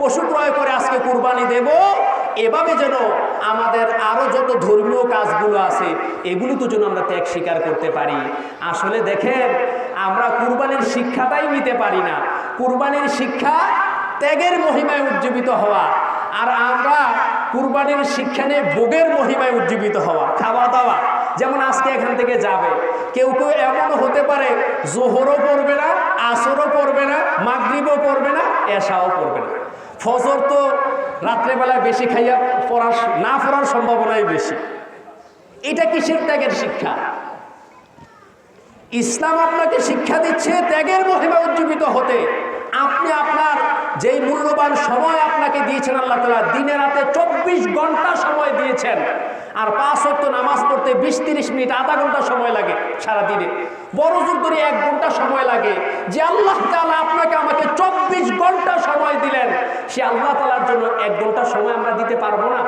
পশু ক্রয় করে আজকে কুরবানি দেব। এভাবে যেন আমাদের আরও যত ধর্মীয় কাজগুলো আছে, এগুলো তো যেন আমরা ত্যাগ স্বীকার করতে পারি। আসলে দেখেন, আমরা কুরবানির শিক্ষাটাই নিতে পারি না। কুরবানির শিক্ষা ত্যাগের মহিমায় উজ্জীবিত হওয়া। আর আমরা কুরবানির শিক্ষা নিয়ে ভোগের মহিমায় উজ্জীবিত হওয়া খাওয়া দাওয়া যেমন আজকে এখান থেকে যাবে। কেউ কেউ এমন হতে পারে, জোহরও পড়বে না, আসরও পড়বে না, মাগরিবও পড়বে না, এশাও পড়বে না। ফজর তো রাত্রেবেলায় বেশি খাইয়া পড়ার না পড়ার সম্ভাবনাই বেশি। এটা কিসের ত্যাগের শিক্ষা? ইসলাম আপনাকে শিক্ষা দিচ্ছে ত্যাগের মহিমা উজ্জীবিত হতে। আপনি আপনার যেই মূল্যবান সময় আপনাকে দিয়েছেন আল্লাহ তালা দিনে রাতে চব্বিশ ঘণ্টা সময় দিয়েছেন। আর পাঁচ অক্ট নামাজ পড়তে বিশ তিরিশ মিনিট, আধা ঘণ্টা সময় লাগে সারা দিনে বড় জোর ধরে এক ঘণ্টা সময় লাগে। যে আল্লাহ তালা আপনাকে আমাকে চব্বিশ ঘণ্টা সময় দিলেন, সে আল্লাহ তালার জন্য এক ঘণ্টা সময় আমরা দিতে পারব না।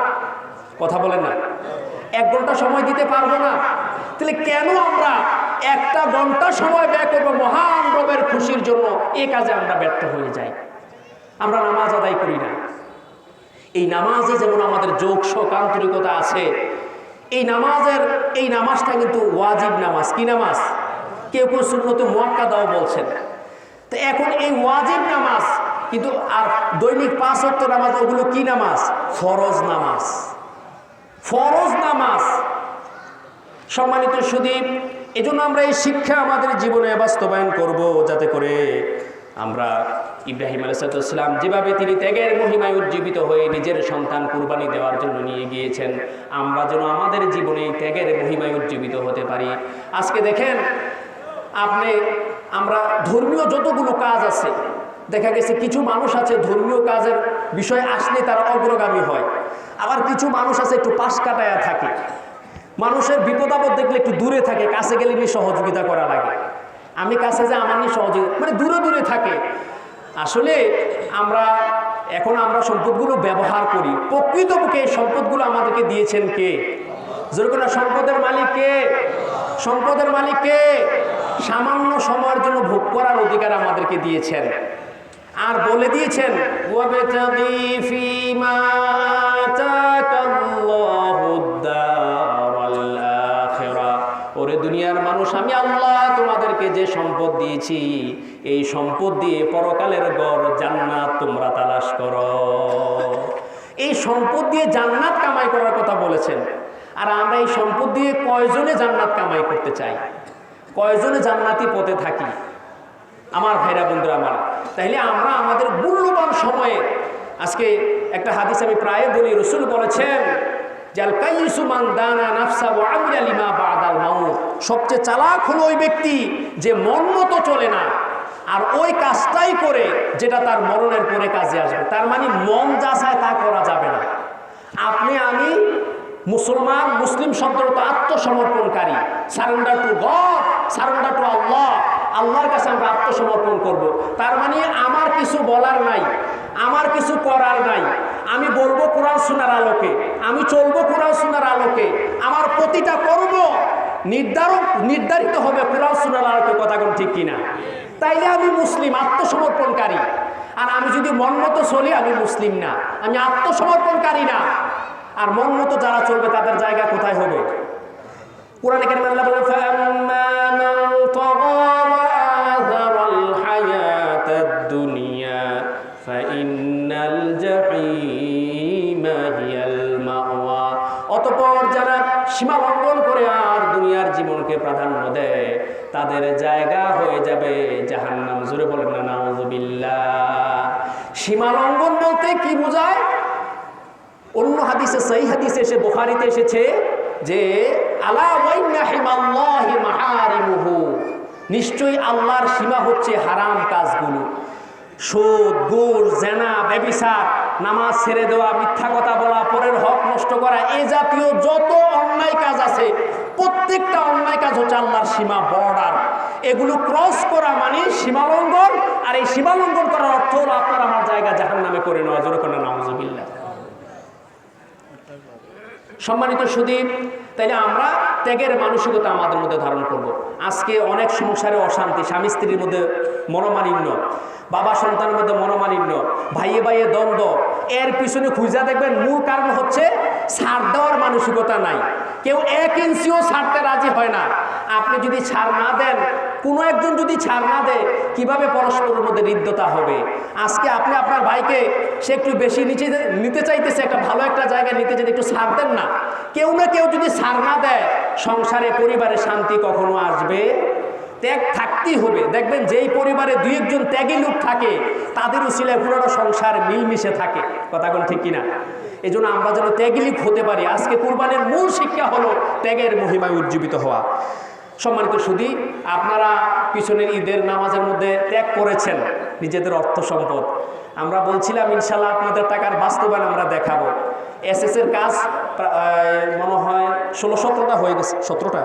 কথা বলেন না। এক ঘণ্টা সময় দিতে পারব না। তাহলে কেন আমরা একটা ঘণ্টা সময় ব্যয় করব মহান রবের খুশির জন্য? এ কাজে আমরা ব্যর্থ হয়ে যাই। আমরা নামাজ আদায় করি না। এই নামাজে যেমন আমাদের যোগ শোক, আন্তরিকতা আছে, এই নামাজের, এই নামাজটা কিন্তু ওয়াজিব নামাজ। কি নামাজ? কেউ কেউ সুন্নতে মোয়াক্কা দাও বলছেন। তো এখন এই ওয়াজিব নামাজ, কিন্তু আর দৈনিক পাঁচ নামাজ, ওগুলো কি নামাজ? ফরজ নামাজ। ফরজ নামাজ। সম্মানিত সুদীপ, এজন্য আমরা এই শিক্ষা আমাদের জীবনে বাস্তবায়ন করব যাতে করে আমরা ইব্রাহিম আলাইসালাম যেভাবে তিনি ত্যাগের মহিমায় উজ্জীবিত হয়ে নিজের সন্তান কুরবানি দেওয়ার জন্য নিয়ে গিয়েছেন, আমরা যেন আমাদের জীবনে ত্যাগের মহিমায় উজ্জীবিত হতে পারি। আজকে দেখেন, আপনি, আমরা ধর্মীয় যতগুলো কাজ আছে, দেখা গেছে কিছু মানুষ আছে ধর্মীয় কাজের বিষয় আসলে তারা অগ্রগামী হয়, আবার কিছু মানুষ আছে একটু পাশ কাটায়া থাকে। মানুষের বিপদ দেখলে একটু দূরে থাকে, কাছে গেলে সহযোগিতা করা লাগে। আমি কাছে যে আমার নিয়ে সহযোগ মানে দূরে দূরে থাকে। আসলে আমরা এখন আমরা সম্পদগুলো ব্যবহার করি। প্রকৃতপক্ষে এই সম্পদগুলো আমাদেরকে দিয়েছেন কে? যেরকম সম্পদের মালিক কে? সম্পদের মালিক কে? সামান্য সময়ের জন্য ভোগ করার অধিকার আমাদেরকে দিয়েছেন। আর বলে দিয়েছেন ওরে দুনিয়ার মানুষ, আমি আল্লাহ যে সম্পদ দিয়েছি, এই সম্পদ দিয়ে পরকালের গড় জান্নাত তোমরা তালাশ করো। এই সম্পদ দিয়ে জান্নাত কামাই করার কথা বলেছেন। আর আমরা এই সম্পদ দিয়ে কয়জনে জান্নাত কামাই করতে চাই? কয়জনে জান্নাতি পথে থাকি? আমার ভাইরা বন্ধুরা আমার, তাইলে আমরা আমাদের মূল্যবান সময়ে, আজকে একটা হাদিস আমি প্রায় বলি, রসুল বলেছেন, জাল কাইসুমান দানা নাফসা ও আমিরা লিমা বাদাল মাউত সবচেয়ে চালাক হলো ওই ব্যক্তি যে মন মতো চলে না। আর ওই কাজটাই করে যেটা তার মরণের পরে কাজে আসবে। তার মানে মন যা চায় তা করা যাবে না। আপনি, আমি মুসলমান, মুসলিম শব্দ তো আত্মসমর্পণকারী। Surrender to God surrender to Allah আল্লাহর কাছে আমরা আত্মসমর্পণ করব। তার মানে আমার কিছু বলার নাই, আমার কিছু করার নাই। আমি বলব কোরআন শোনার আলোকে। আমি চলবো কোরআন শোনার আলোকে। আমার প্রতিটা কর্ম নির্ধারণ নির্ধারিত হবে কোরআন শোনার আলোকে কথাগুলো ঠিক কিনা। তাইলে আমি মুসলিম, আত্মসমর্পণকারী। আর আমি যদি মন মতো চলি, আমি মুসলিম না। আমি আত্মসমর্পণকারী না। আর মন মতো যারা চলবে, তাদের জায়গা কোথায় হবে? কোরআন ওয়া অতঃপর যারা সীমা লঙ্ঘন করে আর দুনিয়ার জীবনকে প্রাধান্য দেয়, তাদের জায়গা হয়ে যাবে জাহান্নাম। জুড়ে বলেন না নাউজুবিল্লাহ। সীমা লঙ্ঘন বলতে কি বোঝায়? অন্য হাদিসে সেই হাদিসে এসে, বুখারিতে এসেছে যে, আলা ওয়াইন্না হিমাল্লাহি নিশ্চয়ই আল্লাহর সীমা হচ্ছে হারাম কাজগুলো। সুদ গুড় জেনা, ব্যবিচার নামাজ ছেড়ে দেওয়া, মিথ্যা কথা বলা, পরের হক নষ্ট করা, এ জাতীয় যত অন্যায় কাজ আছে, প্রত্যেকটা অন্যায় কাজ হচ্ছে আল্লাহর সীমা বর্ডার। এগুলো ক্রস করা মানে সীমালঙ্ঘন আর এই সীমালঙ্ঘন করার অর্থ হলো আপনার আমার জায়গা জাহান নামে করে নেওয়া, জোরে করে নামজবিল্লা সম্মানিত সুদীপ, তাইলে আমরা ত্যাগের মানসিকতা আমাদের মধ্যে ধারণ করব। আজকে অনেক সংসারে অশান্তি, স্বামী স্ত্রীর মধ্যে মনোমালিন্য, বাবা সন্তানের মধ্যে মনোমালিন্য, ভাইয়ে ভাইয়ে দ্বন্দ্ব, এর পিছনে খুঁজা দেখবেন মূল কারণ হচ্ছে ছাড় দেওয়ার মানসিকতা নাই। কেউ এক ইঞ্চিও ছাড়তে রাজি হয় না। আপনি যদি ছাড় না দেন, কোনো একজন যদি ছাড় না দেয়, কীভাবে পরস্পরের মধ্যে হৃদ্যতা হবে? আজকে আপনি আপনার ভাইকে, সে একটু বেশি নিচে নিতে চাইতেছে, একটা ভালো একটা জায়গায় নিতে চাইতে একটু ছাড় দেন না, কেউ না কেউ যদি ছাড় না দেয়, সংসারে, পরিবারে শান্তি কখনো আসবে? ত্যাগ থাকতেই হবে। দেখবেন যেই পরিবারে দুই একজন ত্যাগী লোক থাকে তাদের উচিলায় পুরোনো সংসার মিলমিশে থাকে। কথা কোন ঠিক কিনা? এই জন্য আমরা যেন ত্যাগী লোক হতে পারি। আজকে কোরবানের মূল শিক্ষা হলো ত্যাগের মহিমায় উজ্জীবিত হওয়া। সম্মানিত সুদী আপনারা পিছনের ঈদের নামাজের মধ্যে ত্যাগ করেছেন নিজেদের অর্থ সম্পদ। আমরা বলছিলাম ইনশাল্লাহ আপনাদের টাকার বাস্তবায়ন আমরা দেখাবো। এস এর কাজ মনে হয় ষোলো সতেরোটা হয়ে গেছে। সতেরোটা?